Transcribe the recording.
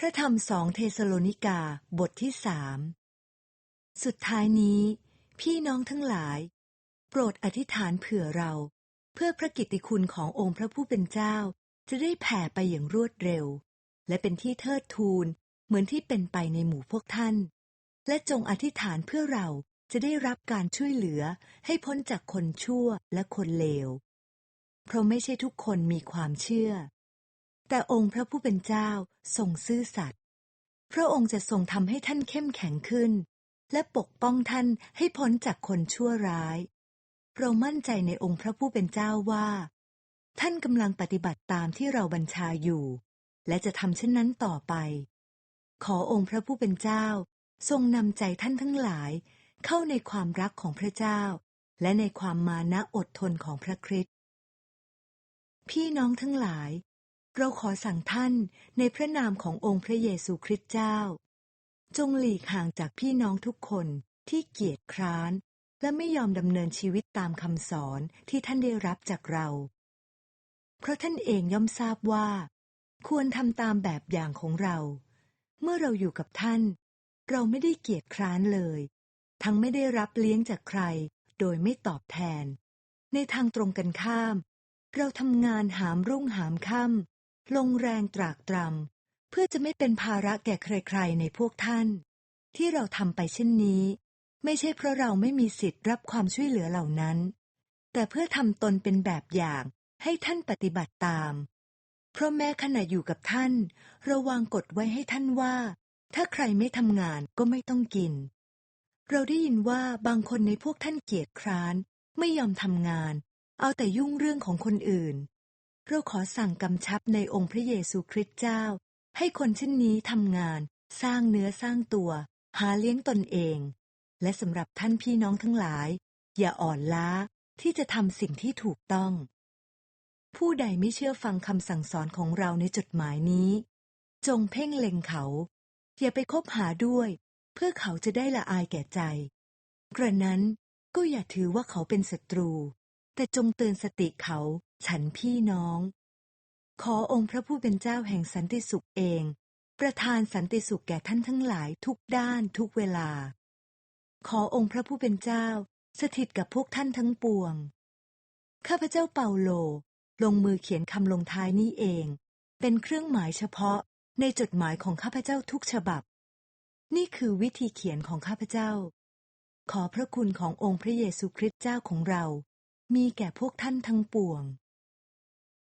พระธรรมสองเทสโลนิกาบทที่สามสุดท้ายนี้ พี่น้องทั้งหลาย โปรดอธิษฐานเผื่อเรา เพื่อพระกิตติคุณขององค์พระผู้เป็นเจ้า จะได้แผ่ไปอย่างรวดเร็ว และเป็นที่เทิดทูนเหมือนที่เป็นไปในหมู่พวกท่าน และจงอธิษฐานเพื่อเราจะได้รับการช่วยเหลือให้พ้นจากคนชั่วและคนเลว เพราะไม่ใช่ทุกคนมีความเชื่อ แต่องค์พระผู้เป็นเจ้า ทรงซื่อสัตย์พระองค์จะทรงทำให้ท่านเข้มแข็งขึ้น และปกป้องท่านให้พ้นจากคนชั่วร้าย เรามั่นใจในองค์พระผู้เป็นเจ้าว่า ท่านกำลังปฏิบัติตามที่เราบัญชาอยู่ และจะทำเช่นนั้นต่อไป ขอองค์พระผู้เป็นเจ้า ทรงนำใจท่านทั้งหลาย เข้าในความรักของพระเจ้า และในความมานะอดทนของพระคริสต์พี่น้องทั้งหลาย เราขอสั่งท่านในพระนามขององค์พระเยซูคริสต์เจ้า จงหลีกห่างจากพี่น้องทุกคนที่เกียจคร้าน และไม่ยอมดำเนินชีวิตตามคำสอนที่ท่านได้รับจากเรา เพราะท่านเองย่อมทราบว่า ควรทำตามแบบอย่างของเรา เมื่อเราอยู่กับท่าน เราไม่ได้เกียจคร้านเลย ทั้งไม่ได้รับเลี้ยงจากใคร โดยไม่ตอบแทน ในทางตรงกันข้าม เราทำงานหามรุ่งหามค่ำ ลงแรงตรากตรำเพื่อจะไม่เป็นภาระแก่ใครๆในพวกท่าน ที่เราทำไปเช่นนี้ ไม่ใช่เพราะเราไม่มีสิทธิ์รับความช่วยเหลือเหล่านั้น แต่เพื่อทำตนเป็นแบบอย่างให้ท่านปฏิบัติตาม เพราะแม้ขณะอยู่กับท่านเราวางกฎไว้ให้ท่านว่า ถ้าใครไม่ทำงานก็ไม่ต้องกิน เราได้ยินว่าบางคนในพวกท่านเกียจคร้าน ไม่ยอมทำงาน เอาแต่ยุ่งเรื่องของคนอื่น เราขอสั่งกำชับในองค์พระเยซูคริสต์เจ้า ให้คนเช่นนี้ทำงาน สร้างเนื้อสร้างตัว หาเลี้ยงตนเอง และสำหรับท่านพี่น้องทั้งหลาย อย่าอ่อนล้าที่จะทำสิ่งที่ถูกต้อง ผู้ใดไม่เชื่อฟังคำสั่งสอนของเราในจดหมายนี้ จงเพ่งเล็งเขา อย่าไปคบหาด้วย เพื่อเขาจะได้ละอายแก่ใจ กระนั้นก็อย่าถือว่าเขาเป็นศัตรู แต่จงเตือนสติเขา ฉันพี่น้อง ขอองค์พระผู้เป็นเจ้าแห่งสันติสุขเอง ประทานสันติสุขแก่ท่านทั้งหลายทุกด้านทุกเวลา ขอองค์พระผู้เป็นเจ้า สถิตกับพวกท่านทั้งปวง ข้าพเจ้าเปาโล ลงมือเขียนคำลงท้ายนี้เอง เป็นเครื่องหมายเฉพาะในจดหมายของข้าพเจ้าทุกฉบับ นี่คือวิธีเขียนของข้าพเจ้า ขอพระคุณขององค์พระเยซูคริสต์เจ้าของเรา มีแก่พวกท่านทั้งปวง